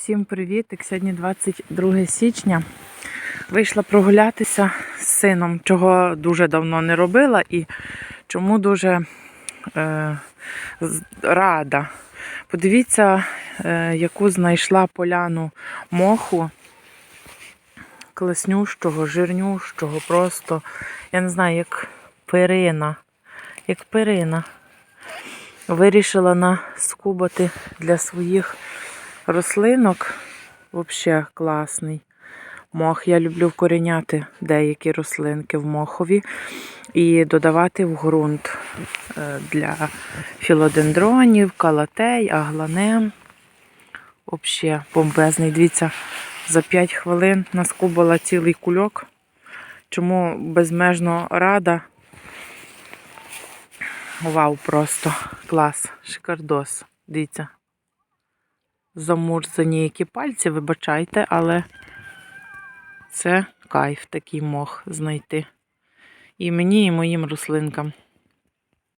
Всім привіт! Сьогодні 22 січня. Вийшла прогулятися з сином, чого дуже давно не робила і чому дуже е, рада. Подивіться, е, яку знайшла поляну моху класнющого, жирнющого, просто, я не знаю, як перина. Як перина. Вирішила наскубати для своїх рослинок. Взагалі класний мох. Я люблю вкоріняти деякі рослинки в мохові і додавати в ґрунт е, для філодендронів, калатей, агланем. Взагалі бомбезний. Дивіться, за 5 хвилин наскубала цілий кульок. Чому безмежно рада. Вау, просто клас, шикардос. Дивіться. Замурзані які пальці, вибачайте, але це кайф такий мох знайти. І мені, і моїм рослинкам.